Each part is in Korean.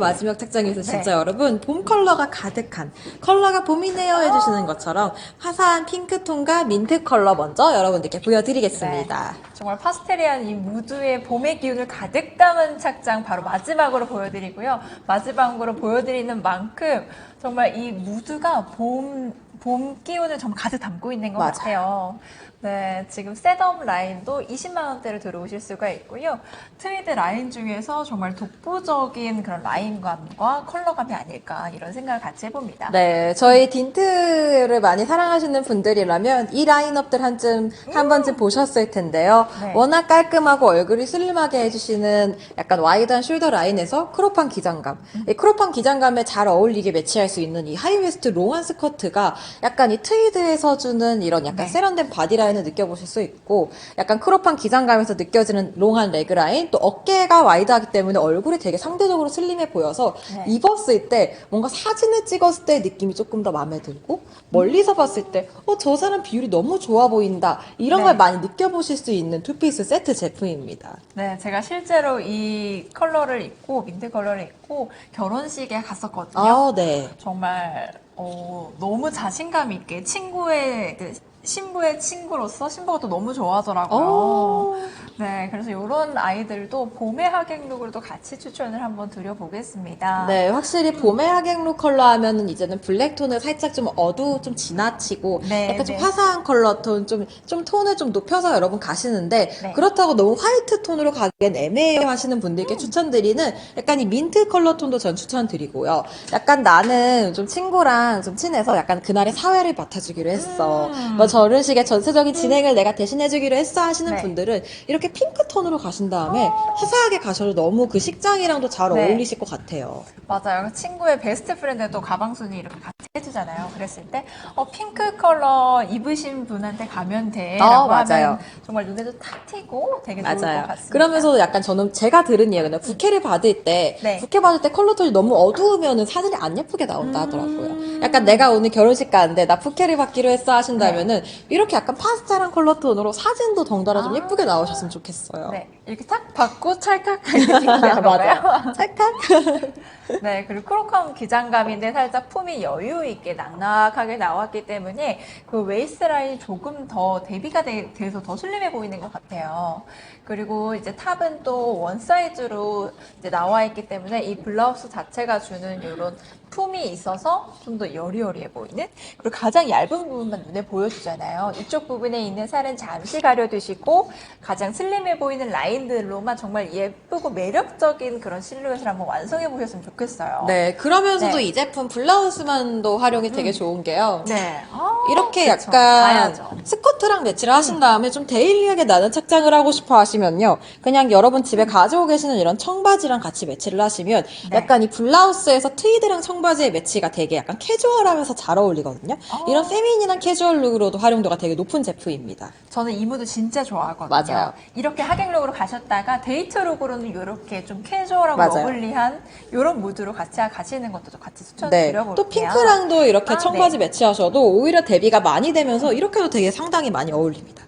마지막 착장에서 진짜 네. 여러분 봄 컬러가 가득한 컬러가 봄이네요 해주시는 것처럼 화사한 핑크톤과 민트 컬러 먼저 여러분들께 보여드리겠습니다. 정말 파스텔리한 이 무드의 봄의 기운을 가득 담은 착장 바로 마지막으로 보여드리고요. 마지막으로 보여드리는 만큼 정말 이 무드가 봄, 봄 기운을 정말 가득 담고 있는 것 맞아요. 같아요. 네, 지금 셋업 라인도 20만 원대로 들어오실 수가 있고요. 트위드 라인 중에서 정말 독보적인 그런 라인감과 컬러감이 아닐까 이런 생각을 같이 해봅니다. 네, 저희 딘트를 많이 사랑하시는 분들이라면 이 라인업들 한쯤 한 번쯤 보셨을 텐데요. 네. 워낙 깔끔하고 얼굴이 슬림하게 해주시는 약간 와이드한 숄더 라인에서 크롭한 기장감. 이 크롭한 기장감에 잘 어울리게 매치할 수 있는 이 하이웨스트 롱한 스커트가 약간 이 트위드에서 주는 이런 약간 네. 세련된 바디 라인을 느껴보실 수 있고 약간 크롭한 기장감에서 느껴지는 롱한 레그 라인 또 어깨가 와이드하기 때문에 얼굴이 되게 상대적으로 슬림해 보여서 네. 입었을 때 뭔가 사진을 찍었을 때 느낌이 조금 더 마음에 들고 멀리서 봤을 때 어 저 사람 비율이 너무 좋아 보인다 이런 네. 걸 많이 느껴보실 수 있는 투피스 세트 제품입니다. 네, 제가 실제로 이 컬러를 입고 민트 컬러를 입고 결혼식에 갔었거든요. 아, 네. 정말 어, 너무 자신감 있게 친구의 그 신부의 친구로서 신부가 또 너무 좋아하더라고요. 어. 네, 그래서 이런 아이들도 봄의 하객룩으로도 같이 추천을 한번 드려보겠습니다. 네, 확실히 봄의 하객룩 컬러 하면은 이제는 블랙 톤을 살짝 좀 어두, 좀 지나치고 네, 약간 좀 네. 화사한 컬러 톤, 좀, 좀 톤을 좀 높여서 여러분 가시는데 네. 그렇다고 너무 화이트 톤으로 가기엔 애매해 하시는 분들께 음. 추천드리는 약간 이 민트 컬러 톤도 전 추천드리고요. 약간 나는 좀 친구랑 좀 친해서 약간 그날의 사회를 맡아주기로 했어. 음. 뭐 결혼식의 전체적인 진행을 내가 대신해주기로 했어 하시는 네. 분들은 이렇게 핑크 톤으로 가신 다음에 화사하게 가셔도 너무 그 식장이랑도 잘 네. 어울리실 것 같아요. 맞아요. 친구의 베스트 프렌드 또 가방순이 이렇게 같이 해주잖아요. 그랬을 때, 어, 핑크 컬러 입으신 분한테 가면 돼. 어, 라고 맞아요. 하면 정말 눈에도 탁 튀고 되게 좋을 것 맞아요. 같습니다. 그러면서 약간 저는 제가 들은 얘기는 부케를 받을 때 네. 부케 받을 때 컬러 톤이 너무 어두우면은 사진이 안 예쁘게 나온다 음. 하더라고요. 약간 내가 오늘 결혼식 가는데 나 부케를 받기로 했어 하신다면은 이렇게 약간 파스텔한 컬러 톤으로 사진도 덩달아 좀 네. 아. 예쁘게 나오셨으면 좋겠어요. 네, 이렇게 탁 받고 찰칵하게 찍는 건가요? 맞아. 찰칵. 네, 그리고 크로컴 기장감인데 살짝 품이 여유 있게 낭낙하게 나왔기 때문에 그 웨이스 라인이 조금 더 대비가 돼, 돼서 더 슬림해 보이는 것 같아요. 그리고 이제 탑은 또 원 사이즈로 이제 나와 있기 때문에 이 블라우스 자체가 주는 이런 품이 있어서 좀 더 여리여리해 보이는 그리고 가장 얇은 부분만 눈에 보여주잖아요. 이쪽 부분에 있는 살은 잠시 가려두시고 가장 슬림해 보이는 라인들로만 정말 예쁘고 매력적인 그런 실루엣을 한번 완성해 보셨으면 좋겠어요. 네, 그러면서도 네. 이 제품 블라우스만도 활용이 되게 좋은 게요. 네. 아, 이렇게 그쵸. 약간 봐야죠. 스커트랑 매치를 하신 다음에 좀 데일리하게 나는 착장을 하고 싶어 하시면요. 그냥 여러분 집에 가지고 계시는 이런 청바지랑 같이 매치를 하시면 네. 약간 이 블라우스에서 트위드랑 청바지 의 매치가 되게 약간 캐주얼하면서 잘 어울리거든요. 아. 이런 페미닌한 캐주얼 룩으로도 활용도가 되게 높은 제품입니다. 저는 이 무드 진짜 좋아하거든요. 맞아요. 이렇게 하객룩으로 가셨다가 데이트 룩으로는 이렇게 좀 캐주얼하고 맞아요. 러블리한 이런 무드로 같이 가시는 것도 좀 같이 네. 추천드려볼게요. 또 핑크랑도 이렇게 아, 청바지 네. 매치하셔도 오히려 대비가 많이 되면서 이렇게도 되게 상당히 많이 어울립니다.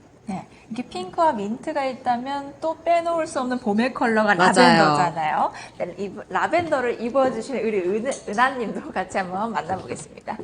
네. 이게 핑크와 민트가 있다면 또 빼놓을 수 없는 봄의 컬러가 맞아요. 라벤더잖아요. 네, 이 라벤더를 입어주신 우리 은, 은하님도 같이 한번 만나보겠습니다.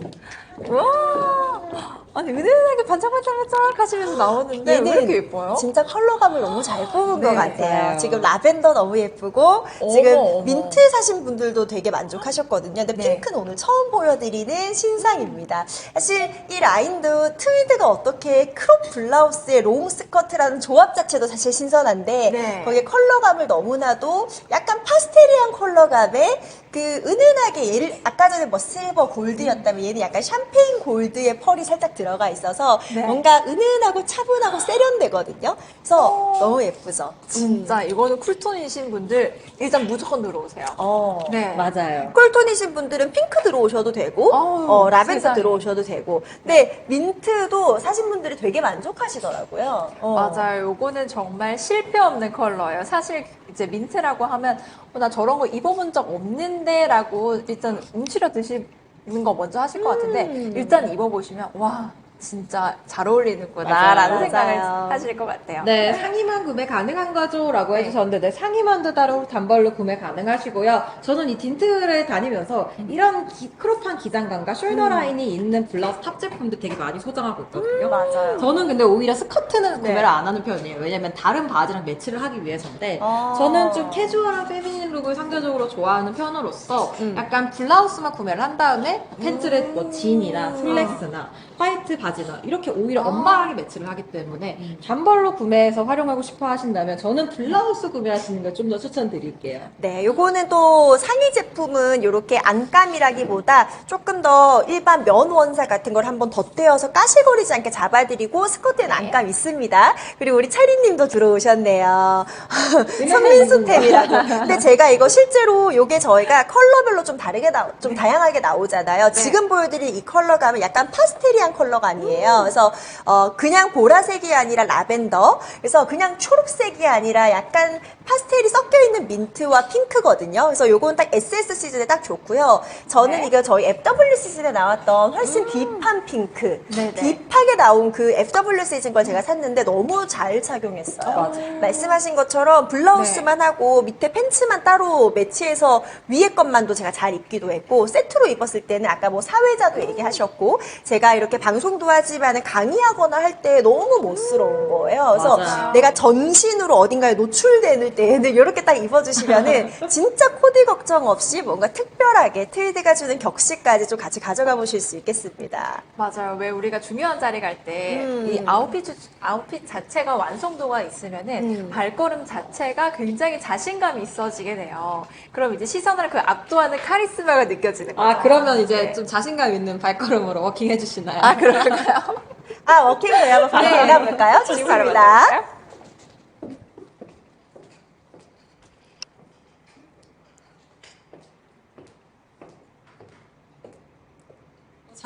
와! 아니, 은은하게 반짝반짝반짝 하시면서 나오는데 왜 이렇게 예뻐요? 진짜 컬러감을 너무 잘 뽑은 네, 것 같아요. 맞아요. 지금 라벤더 너무 예쁘고 어머, 지금 어머. 민트 사신 분들도 되게 만족하셨거든요. 근데 네. 핑크는 오늘 처음 보여드리는 신상입니다. 사실 이 라인도 트위드가 어떻게 크롭 블라우스에 롱 스커트라는 조합 자체도 사실 신선한데 네. 거기에 컬러감을 너무나도 약간 파스텔리한 컬러감에 그 은은하게 얘를 아까 전에 뭐 실버 골드였다면 얘는 약간 샴페인 골드의 펄이 살짝 들어 가 있어서 네. 뭔가 은은하고 차분하고 세련되거든요. 그래서 너무 예쁘죠. 진짜 이거는 쿨톤이신 분들 일단 무조건 들어오세요. 어. 네. 맞아요. 쿨톤이신 분들은 핑크 들어오셔도 되고, 어우, 어, 라벤더 세상에. 들어오셔도 되고. 근데 민트도 사신 분들이 되게 만족하시더라고요. 어. 맞아요. 요거는 정말 실패 없는 컬러예요. 사실 이제 민트라고 하면 어, 나 저런 거 입어본 적 없는데 라고 일단 움츠려 드시는 거 먼저 하실 것 같은데 음. 일단 입어보시면 와 진짜 잘 어울리는구나라는 맞아요. 생각을 맞아요. 하실 것 같아요. 네, 상의만 구매 가능한 거죠? 라고 네. 해주셨는데, 네, 상의만도 따로 단벌로 구매 가능하시고요. 저는 이 딘트를 다니면서 이런 기- 크롭한 기장감과 숄더 라인이 있는 블라우스 탑 제품도 되게 많이 소장하고 있거든요. 맞아요. 저는 근데 오히려 스커트는 네. 구매를 안 하는 편이에요. 왜냐면 다른 바지랑 매치를 하기 위해서인데, 아. 저는 좀 캐주얼한 페미닌 룩을 상대적으로 좋아하는 편으로서 음. 약간 블라우스만 구매를 한 다음에 팬츠를 뭐 진이나 슬랙스나 화이트 바지나 이렇게 오히려 아. 엄마하게 매치를 하기 때문에 음. 단벌로 구매해서 활용하고 싶어 하신다면 저는 블라우스 구매하시는 걸 좀 더 추천드릴게요. 네, 요거는 또 상의 제품은 이렇게 안감이라기보다 조금 더 일반 면 원사 같은 걸 한번 덧대어서 까실거리지 않게 잡아드리고 스커트는 안감 있습니다. 그리고 우리 차리님도 들어오셨네요. 선민수템이라고. 근데 제가 이거 실제로 요게 저희가 컬러별로 좀 다르게 나, 좀 다양하게 나오잖아요. 지금 보여드린 이 컬러감은 약간 파스텔이한 컬러감이에요. 그래서 어, 그냥 보라색이 아니라 라벤더. 그래서 그냥 초록색이 아니라 약간 파스텔이 섞여 있는 민트와 핑크거든요. 그래서 요건 딱 SS 시즌에 딱 좋고요. 저는 네. 이거 저희 FW 시즌에 나왔던 훨씬 딥한 핑크, 네네. 딥하게 나온 그 FW 시즌 걸 제가 샀는데 너무 잘 착용했어요. 맞아요. 말씀하신 것처럼 블라우스만 하고 밑에 팬츠만 따로 매치해서 위에 것만도 제가 잘 입기도 했고 세트로 입었을 때는 아까 뭐 사회자도 얘기하셨고 제가 이렇게 방송도 하지만 강의하거나 할 때 너무 멋스러운 거예요. 그래서 맞아요. 내가 전신으로 어딘가에 노출되는 때에는 이렇게 딱 입어주시면은 진짜 코디 걱정 없이 뭔가 특별하게 트레이드가 주는 격식까지 좀 같이 가져가 보실 수 있겠습니다. 맞아요. 왜 우리가 중요한 자리 갈 때이 음. 아웃핏 주- 아웃핏 자체가 완성도가 있으면은 음. 발걸음 자체가 굉장히 자신감이 있어지게 돼요. 그럼 이제 시선을 그 압도하는 카리스마가 느껴지는 거죠. 아, 그러면 이제 네. 좀 자신감 있는 발걸음으로 워킹 해주시나요? 아 그럴까요? 아, 워킹 저희 한번 바로 네. 나가볼까요? 지금 바로 좋습니다. 만나볼까요?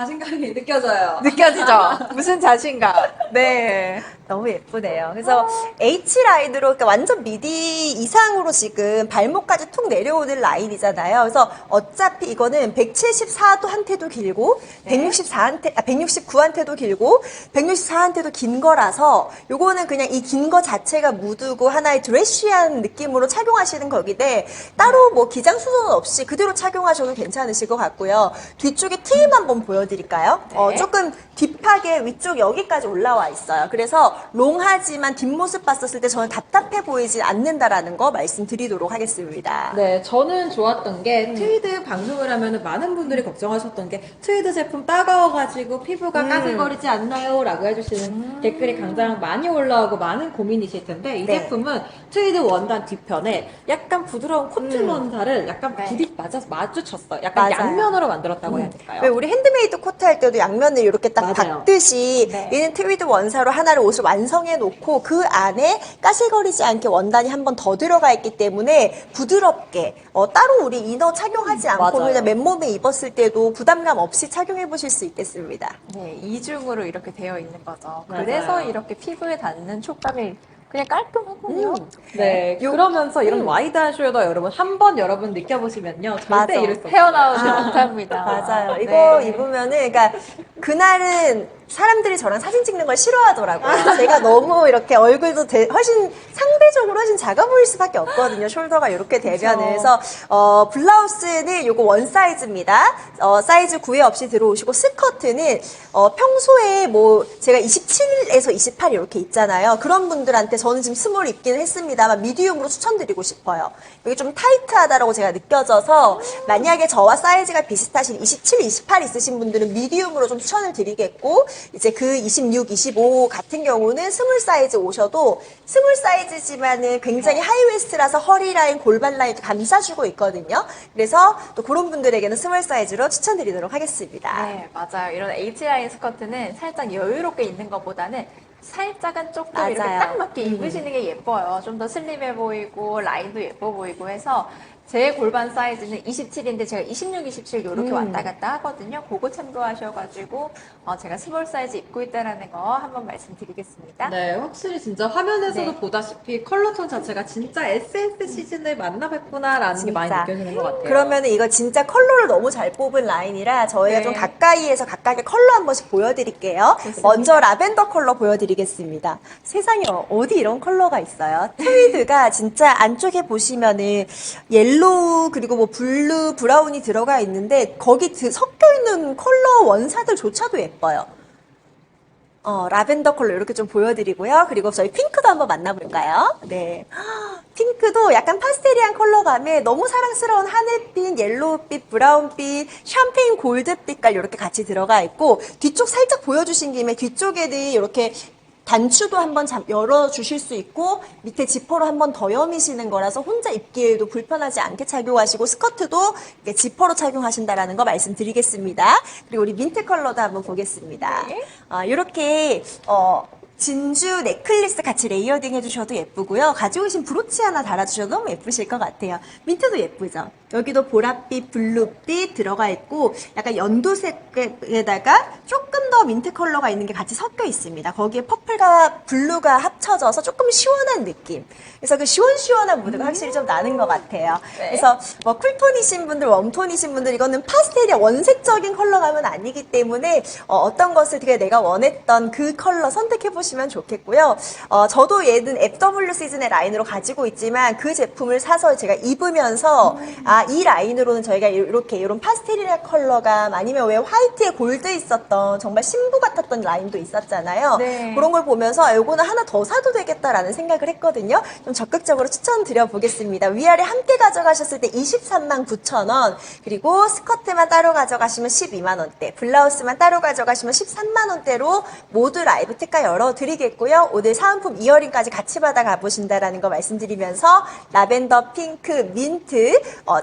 자신감이 느껴져요. 느껴지죠? 무슨 자신감. 네. 너무 예쁘네요. 그래서 H 라인으로 그러니까 완전 미디 이상으로 지금 발목까지 툭 내려오는 라인이잖아요. 그래서 어차피 이거는 174도 한테도 길고 네. 164한테 아 169한테도 길고 164한테도 긴 거라서 요거는 그냥 이 긴 거 자체가 묻고 하나의 드레쉬한 느낌으로 착용하시는 거기대 따로 뭐 기장 수선 없이 그대로 착용하셔도 괜찮으실 것 같고요. 뒤쪽에 트임 한번 보여 드릴까요? 어, 네. 조금 딥하게 위쪽 여기까지 올라와 있어요. 그래서 롱하지만 뒷모습 봤었을 때 저는 답답해 보이지 않는다라는 거 말씀드리도록 하겠습니다. 네, 저는 좋았던 게 음. 트위드 방송을 하면은 많은 분들이 걱정하셨던 게 트위드 제품 따가워가지고 피부가 음. 까슬거리지 않나요? 라고 해주시는 댓글이 굉장히 많이 올라오고 많은 고민이실 텐데 이 네. 제품은 트위드 원단 뒤편에 약간 부드러운 코튼 음. 원사를 약간 네. 부딪 맞아서 마주쳤어요. 약간 맞아요. 양면으로 만들었다고 해야 될까요? 왜 우리 핸드메이드 코트 할 때도 양면을 이렇게 딱 맞아요. 박듯이 네. 얘는 트위드 원사로 하나를 옷을 완성해 놓고 그 안에 까실거리지 않게 원단이 한 번 더 들어가 있기 때문에 부드럽게 어, 따로 우리 이너 착용하지 않고 맞아요. 그냥 맨몸에 입었을 때도 부담감 없이 착용해 보실 수 있겠습니다. 네, 이중으로 이렇게 되어 있는 거죠. 맞아요. 그래서 이렇게 피부에 닿는 촉감이 그냥 깔끔하군요. 네, 그러면서 이런 와이드한 숄더 여러분 한 번 여러분 느껴보시면요 절대 맞아. 없어요. 헤어나오지 못합니다. 맞아요. 이거 네. 입으면은, 그러니까, 그날은 사람들이 저랑 사진 찍는 걸 싫어하더라고요. 제가 너무 이렇게 얼굴도 대- 훨씬, 상대적으로 훨씬 작아 보일 수밖에 없거든요. 숄더가 이렇게 되면은. 그래서, 어, 블라우스는 요거 원 사이즈입니다. 어, 사이즈 구애 없이 들어오시고, 스커트는, 어, 평소에 뭐, 제가 27에서 28 이렇게 있잖아요. 그런 분들한테 저는 지금 스몰 입긴 했습니다만, 미디움으로 추천드리고 싶어요. 여기 좀 타이트하다라고 제가 느껴져서, 만약에 저와 사이즈가 비슷하신 27, 28 있으신 분들은 미디움으로 좀 추천을 드리겠고, 이제 그 26, 25 같은 경우는 스몰 사이즈 오셔도 스몰 사이즈지만은 굉장히 하이웨스트라서 허리 라인, 골반 라인 감싸주고 있거든요. 그래서 또 그런 분들에게는 스몰 사이즈로 추천드리도록 하겠습니다. 네, 맞아요. 이런 H라인 스커트는 살짝 여유롭게 입는 것보다는 살짝은 조금 이렇게 맞아요. 딱 맞게 입으시는 게 예뻐요. 좀 더 슬림해 보이고 라인도 예뻐 보이고 해서 제 골반 사이즈는 27인데 제가 26, 27 이렇게 음. 왔다 갔다 하거든요. 그거 참고하셔가지고 어, 제가 스몰 사이즈 입고 있다라는 거 한번 말씀드리겠습니다. 네, 확실히 진짜 화면에서도 네. 보다시피 컬러 톤 자체가 진짜 SS 시즌을 만나봤구나라는 게 많이 진짜. 느껴지는 것 같아요. 그러면 이거 진짜 컬러를 너무 잘 뽑은 라인이라 저희가 네. 좀 가까이에서 각각의 컬러 한 번씩 보여드릴게요. 좋습니다. 먼저 라벤더 컬러 보여드리겠습니다. 세상에 어디 이런 컬러가 있어요? 트위드가 진짜 안쪽에 보시면은 옐로 우 그리고 뭐 블루, 브라운이 들어가 있는데 거기 드- 섞여 있는 컬러 원사들조차도 예뻐요. 어, 라벤더 컬러 이렇게 좀 보여드리고요. 그리고 저희 핑크도 한번 만나볼까요? 네. 핑크도 약간 파스텔리한 컬러감에 너무 사랑스러운 하늘빛, 옐로우빛, 브라운빛, 샴페인 골드빛깔 이렇게 같이 들어가 있고 뒤쪽 살짝 보여주신 김에 뒤쪽에는 이렇게 단추도 한번 잠- 열어주실 수 있고 밑에 지퍼로 한번 더 여미시는 거라서 혼자 입기에도 불편하지 않게 착용하시고 스커트도 지퍼로 착용하신다라는 거 말씀드리겠습니다. 그리고 우리 민트 컬러도 한번 보겠습니다. 네. 아, 이렇게 어, 진주 넥클리스 같이 레이어딩 해주셔도 예쁘고요. 가지고 계신 브로치 하나 달아주셔도 너무 예쁘실 것 같아요. 민트도 예쁘죠? 여기도 보랏빛, 블루빛 들어가 있고 약간 연두색에다가 조금 더 민트 컬러가 있는 게 같이 섞여 있습니다. 거기에 퍼플과 블루가 합쳐져서 조금 시원한 느낌. 그래서 그 시원시원한 무드가 확실히 좀 나는 것 같아요. 네. 그래서 뭐 쿨톤이신 분들, 웜톤이신 분들 이거는 파스텔이 원색적인 컬러감은 아니기 때문에 어, 떤 것을 되게 내가 원했던 그 컬러 선택해 보시 면 좋겠고요. 어, 저도 얘는 FW 시즌의 라인으로 가지고 있지만 그 제품을 사서 제가 입으면서 아 이 라인으로는 저희가 이렇게 이런 파스텔이나 컬러감 아니면 왜 화이트에 골드 있었던 정말 신부 같았던 라인도 있었잖아요. 네. 그런 걸 보면서 아, 요거는 하나 더 사도 되겠다라는 생각을 했거든요. 좀 적극적으로 추천드려 보겠습니다. 위아래 함께 가져가셨을 때 23만 9천 원, 그리고 스커트만 따로 가져가시면 12만 원대, 블라우스만 따로 가져가시면 13만 원대로 모두 라이브 특가 열어드 리겠고요. 오늘 사은품 이어링까지 같이 받아 가 보신다라는 거 말씀드리면서 라벤더, 핑크, 민트, 어,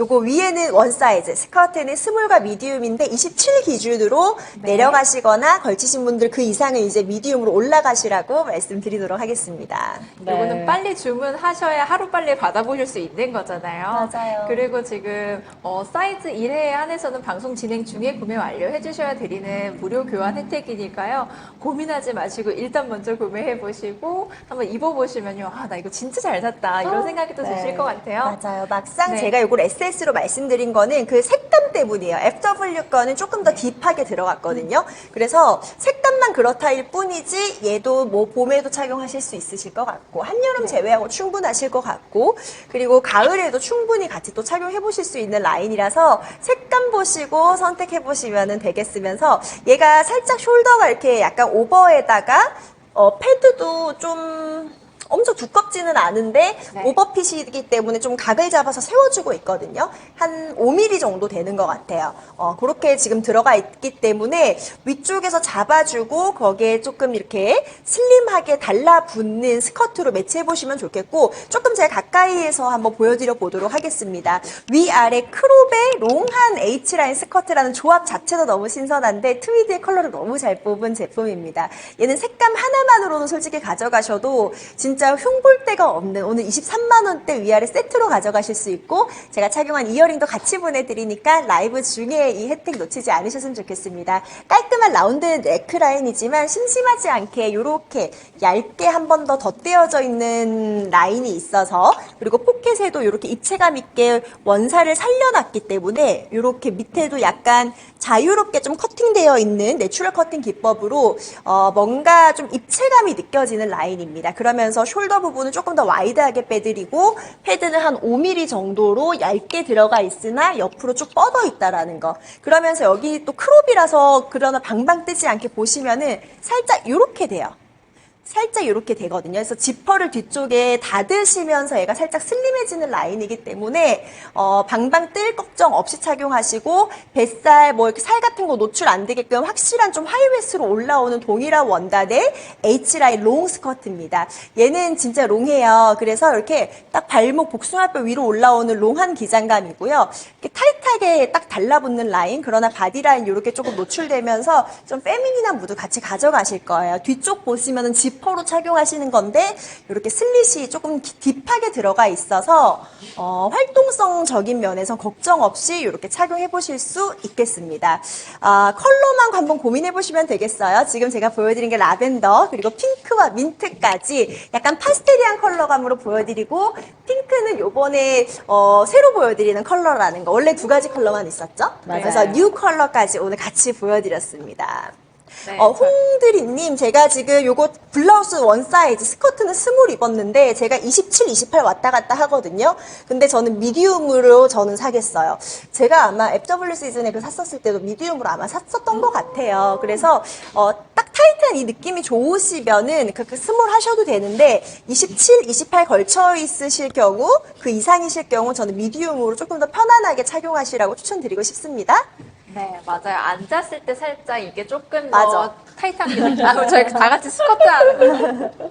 요거 위에는 원 사이즈, 스커트는 스몰과 미디움인데 27 기준으로 네. 내려가시거나 걸치신 분들 그 이상은 이제 미디움으로 올라가시라고 말씀드리도록 하겠습니다. 네. 요거는 빨리 주문하셔야 하루 빨리 받아보실 수 있는 거잖아요. 맞아요. 그리고 지금 어, 사이즈 1회 안에서는 방송 진행 중에 구매 완료해 주셔야 드리는 무료 교환 혜택이니까요. 고민하지 마시고 일단 먼저 구매해 보시고 한번 입어 보시면요. 아, 나 이거 진짜 잘 샀다. 이런 생각이 또 드실 것 같아요. 맞아요. 막상 네. 제가 이걸 SS로 말씀드린 거는 그 색감 때문이에요. FW 거는 조금 더 딥하게 들어갔거든요. 그래서 색감만 그렇다일 뿐이지 얘도 뭐 봄에도 착용하실 수 있으실 것 같고 한여름 제외하고 충분하실 것 같고 그리고 가을에도 충분히 같이 또 착용해 보실 수 있는 라인이라서 색감 보시고 선택해 보시면 되겠으면서 얘가 살짝 숄더가 이렇게 약간 오버에다가 어, 패드도 좀 엄청 두껍지는 않은데 네. 오버핏이기 때문에 좀 각을 잡아서 세워주고 있거든요. 한 5mm 정도 되는 것 같아요. 어, 그렇게 지금 들어가 있기 때문에 위쪽에서 잡아주고 거기에 조금 이렇게 슬림하게 달라붙는 스커트로 매치해 보시면 좋겠고 조금 제가 가까이에서 한번 보여드려 보도록 하겠습니다. 위아래 크롭의 롱한 H라인 스커트라는 조합 자체도 너무 신선한데 트위드의 컬러를 너무 잘 뽑은 제품입니다. 얘는 색감 하나만으로는 솔직히 가져가셔도 진짜 흉볼 데가 없는 오늘 23만 원대 위아래 세트로 가져가실 수 있고 제가 착용한 이어링도 같이 보내드리니까 라이브 중에 이 혜택 놓치지 않으셨으면 좋겠습니다. 깔끔한 라운드 네크라인이지만 심심하지 않게 이렇게 얇게 한 번 더 덧대어져 있는 라인이 있어서 그리고 포켓에도 이렇게 입체감 있게 원사를 살려놨기 때문에 이렇게 밑에도 약간 자유롭게 좀 커팅되어 있는 내추럴 커팅 기법으로 어, 뭔가 좀 입체감이 느껴지는 라인입니다. 그러면서 숄더 부분은 조금 더 와이드하게 빼드리고 패드는 한 5mm 정도로 얇게 들어가 있으나 옆으로 쭉 뻗어 있다라는 거. 그러면서 여기 또 크롭이라서 그러나 방방 뜨지 않게 보시면은 살짝 이렇게 돼요. 살짝 이렇게 되거든요. 그래서 지퍼를 뒤쪽에 닫으시면서 얘가 살짝 슬림해지는 라인이기 때문에 어, 방방 뜰 걱정 없이 착용하시고 뱃살 뭐 이렇게 살 같은 거 노출 안 되게끔 확실한 좀 하이웨스트로 올라오는 동일한 원단의 H라인 롱 스커트입니다. 얘는 진짜 롱해요. 그래서 이렇게 딱 발목 복숭아뼈 위로 올라오는 롱한 기장감이고요. 이렇게 타이트하게 딱 달라붙는 라인 그러나 바디 라인 이렇게 조금 노출되면서 좀 페미닌한 무드 같이 가져가실 거예요. 뒤쪽 보시면은 지퍼 지퍼로 착용하시는 건데 이렇게 슬릿이 조금 기- 딥하게 들어가 있어서 어, 활동성적인 면에서 걱정 없이 이렇게 착용해 보실 수 있겠습니다. 아, 컬러만 한번 고민해 보시면 되겠어요. 지금 제가 보여드린 게 라벤더 그리고 핑크와 민트까지 약간 파스텔리한 컬러감으로 보여드리고 핑크는 요번에 어, 새로 보여드리는 컬러라는 거 원래 두 가지 컬러만 있었죠? 맞아요. 그래서 뉴 컬러까지 오늘 같이 보여드렸습니다. 네, 어, 홍드리님, 제가 지금 요거 블라우스 원 사이즈, 스커트는 스몰 입었는데, 제가 27, 28 왔다 갔다 하거든요. 근데 저는 미디움으로 저는 사겠어요. 제가 아마 FW 시즌에 그 샀었을 때도 미디움으로 아마 샀었던 것 같아요. 그래서, 어, 딱 타이트한 이 느낌이 좋으시면은 그, 그 스몰 하셔도 되는데, 27, 28 걸쳐 있으실 경우, 그 이상이실 경우 저는 미디움으로 조금 더 편안하게 착용하시라고 추천드리고 싶습니다. 네, 맞아요. 앉았을 때 살짝 이게 조금 맞아. 더 타이트한 게 느껴지고 저희 다 같이 스쿼트 하는 거.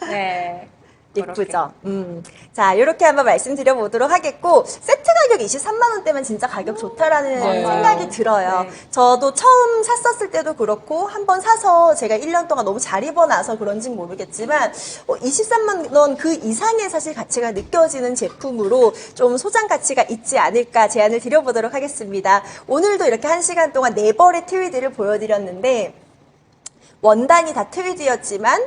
네. 예쁘죠? 음. 자, 이렇게 한번 말씀드려 보도록 하겠고, 세트 가격 23만 원대면 진짜 가격 좋다라는 네. 생각이 들어요. 네. 저도 처음 샀었을 때도 그렇고, 한 번 사서 제가 1년 동안 너무 잘 입어 놔서 그런진 모르겠지만, 어, 23만 원 그 이상의 사실 가치가 느껴지는 제품으로 좀 소장 가치가 있지 않을까 제안을 드려 보도록 하겠습니다. 오늘도 이렇게 한 시간 동안 네 벌의 트위드를 보여드렸는데, 원단이 다 트위드였지만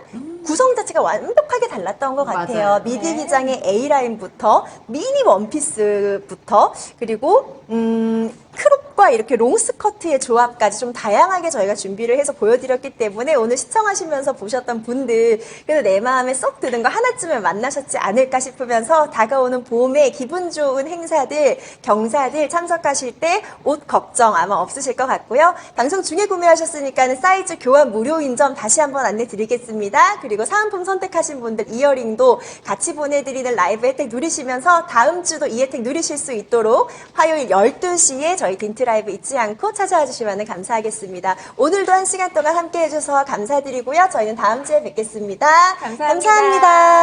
구성 자체가 완벽하게 달랐던 것 같아요. 맞아요. 미디 기장의 A 라인부터 미니 원피스부터 그리고 음, 크롭과 이렇게 롱 스커트의 조합까지 좀 다양하게 저희가 준비를 해서 보여드렸기 때문에 오늘 시청하시면서 보셨던 분들 그래도 내 마음에 쏙 드는 거 하나쯤은 만나셨지 않을까 싶으면서 다가오는 봄에 기분 좋은 행사들 경사들 참석하실 때 옷 걱정 아마 없으실 것 같고요. 방송 중에 구매하셨으니까 사이즈 교환 무료인 점 다시 한번 안내 드리겠습니다. 그리고 사은품 선택하신 분들 이어링도 같이 보내드리는 라이브 혜택 누리시면서 다음 주도 이 혜택 누리실 수 있도록 화요일 12시에 저희 딘트 라이브 잊지 않고 찾아와 주시면 감사하겠습니다. 오늘도 한 시간 동안 함께 해주셔서 감사드리고요. 저희는 다음 주에 뵙겠습니다 감사합니다. 감사합니다.